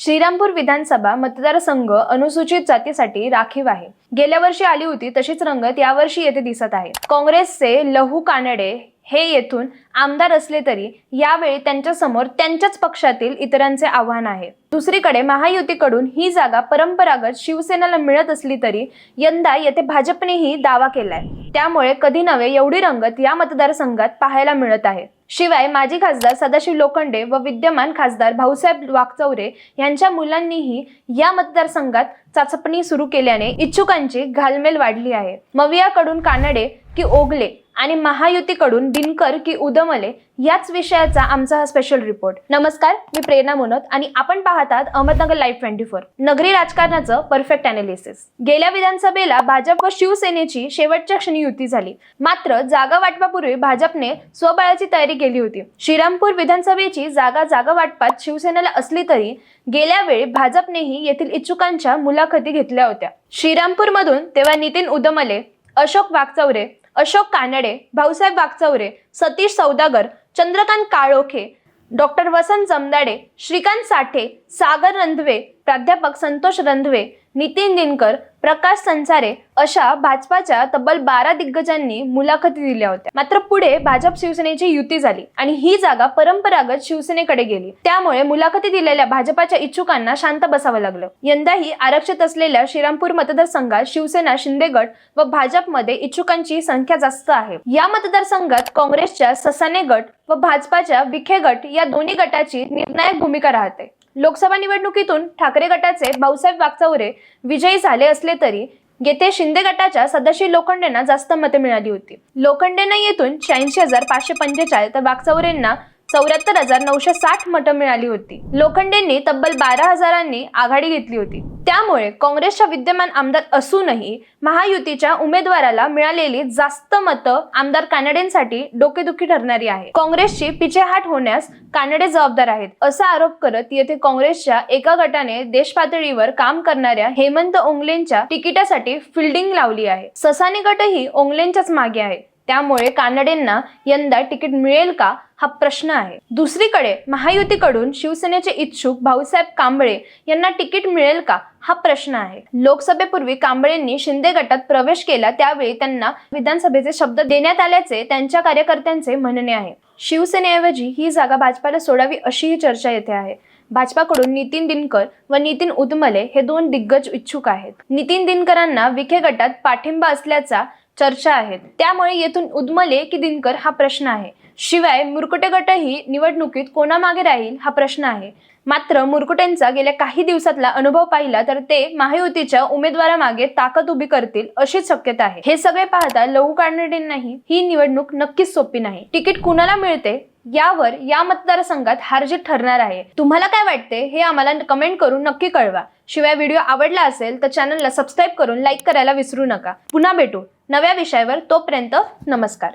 श्रीरामपूर विधानसभा मतदारसंघ अनुसूचित जातीसाठी राखीव आहे. गेल्या वर्षी आली होती तशीच रंगत यावर्षी येथे दिसत आहे. काँग्रेसचे लहू कानडे हे येथून आमदार असले तरी यावेळी त्यांच्यासमोर त्यांच्याच पक्षातील इतरांचे आव्हान आहे. दुसरीकडे महायुतीकडून ही जागा परंपरागत शिवसेनेला मिळत असली तरी यंदा येथे भाजपनेही दावा केलाय. त्यामुळे कधी नव्हे एवढी रंगत या मतदारसंघात पाहायला मिळत आहे. शिवाय माजी खासदार सदाशिव लोखंडे व विद्यमान खासदार भाऊसाहेब वाकचौरे यांच्या मुलांनीही या मतदारसंघात चाचपणी सुरू केल्याने इच्छुकांची घालमेल वाढली आहे. मवियाकडून कानडे की ओगले? आणि महायुतीकडून दिनकर की उदमले याच विषयाचा आमचा हा स्पेशल रिपोर्ट नमस्कार मी प्रेरणा मोनत आणि आपण पाहतात अहमदनगर लाईव्ह ट्वेंटी फोर नगरी राजकारणाचं परफेक्ट अनालिसिस गेल्या विधानसभेला भाजप व शिवसेनेची शेवटच्या क्षणी युती झाली. मात्र जागा वाटपापूर्वी भाजपने स्वबळाची तयारी केली होती. श्रीरामपूर विधानसभेची जागा जागा वाटपात शिवसेनेला असली तरी गेल्या वेळी भाजपनेही येथील इच्छुकांच्या मुलाखती घेतल्या होत्या. श्रीरामपूर मधून तेव्हा नितीन उदमले अशोक वागचौरे अशोक कानडे भाऊसाहेब वागचौरे सतीश सौदागर चंद्रकांत काळोखे डॉक्टर वसंत जमदाडे श्रीकांत साठे सागर रंधवे प्राध्यापक संतोष रंधवे नितीन दिनकर प्रकाश संसारे अशा भाजपाच्या तब्बल बारा दिग्गजांनी मुलाखती दिल्या होत्या. मात्र पुढे भाजप शिवसेनेची युती झाली आणि ही जागा परंपरागत शिवसेनेकडे गेली. त्यामुळे मुलाखती दिलेल्या भाजपाच्या इच्छुकांना शांत बसावं लागलं. यंदाही आरक्षित असलेल्या श्रीरामपूर मतदारसंघात शिवसेना शिंदे गट व भाजपमध्ये इच्छुकांची संख्या जास्त आहे. या मतदारसंघात काँग्रेसच्या ससाने गट व भाजपाच्या विखे गट या दोन्ही गटाची निर्णायक भूमिका राहते. लोकसभा निवडणुकीतून ठाकरे गटाचे भाऊसाहेब वागचौरे विजयी झाले असले तरी येथे शिंदे गटाच्या सदाशिव लोखंडेंना जास्त मते मिळाली होती. लोखंडेंना येथून शहाऐंशी हजार पाचशे पंचेचाळीस तर वागचौरेंना चौऱ्याहत्तर हजार नऊशे साठ मतं मिळाली होती. लोखंडेंनी तब्बल बारा हजारांनी आघाडी घेतली होती. त्यामुळे काँग्रेसच्या विद्यमान आमदार असूनही महायुतीच्या उमेदवाराला मिळालेली जास्त मतं आमदार कानडेंसाठी डोकेदुखी ठरणारी आहे. काँग्रेसची पिछेहाट होण्यास कानडे जबाबदार आहेत असा आरोप करत येथे काँग्रेसच्या एका गटाने देश पातळीवर काम करणाऱ्या हेमंत ओंगलेंच्या तिकिटासाठी फिल्डिंग लावली आहे. ससानी गटही ओंगलेंच्याच मागे आहे. त्यामुळे कानडेंना यंदा तिकीट मिळेल का हा प्रश्न आहे. दुसरीकडे महायुतीकडून शिवसेनेचे इच्छुक भाऊसाहेब कांबळे यांना तिकीट मिळेल का हा प्रश्न आहे. लोकसभेपूर्वी कांबळेंनी शिंदे गटात प्रवेश केला त्यावेळी त्यांना विधानसभेचे शब्द देण्यात आल्याचे त्यांच्या कार्यकर्त्यांचे म्हणणे आहे. शिवसेनेऐवजी ही जागा भाजपाला सोडावी अशीही चर्चा येथे आहे. भाजपाकडून नितीन दिनकर व नितीन उदमले हे दोन दिग्गज इच्छुक आहेत. नितीन दिनकरांना विखे गटात पाठिंबा असल्याचा चर्चा आहेत त्यामुळे येथून उदमले की दिनकर हा प्रश्न आहे. शिवाय मुरकुटे गटही निवडणुकीत कोणामागे राहील हा प्रश्न आहे. मात्र मुरकुटेंचा गेल्या काही दिवसातला अनुभव पाहिला तर ते महायुतीच्या उमेदवारामागे ताकद उभी करतील अशीच शक्यता आहे. हे सगळे पाहता लहू कानडेंनाही ही निवडणूक नक्कीच सोपी नाही. तिकीट कुणाला मिळते? यावर या मतदारसंघात हारजीत ठरणार आहे. तुम्हाला काय वाटते? हे आम्हाला कमेंट करून नक्की कळवा. शिवाय व्हिडिओ आवडला असेल तर चॅनलला सबस्क्राईब करून लाईक करायला विसरू नका. पुन्हा भेटू. नव्या विषयावर तोपर्यंत नमस्कार.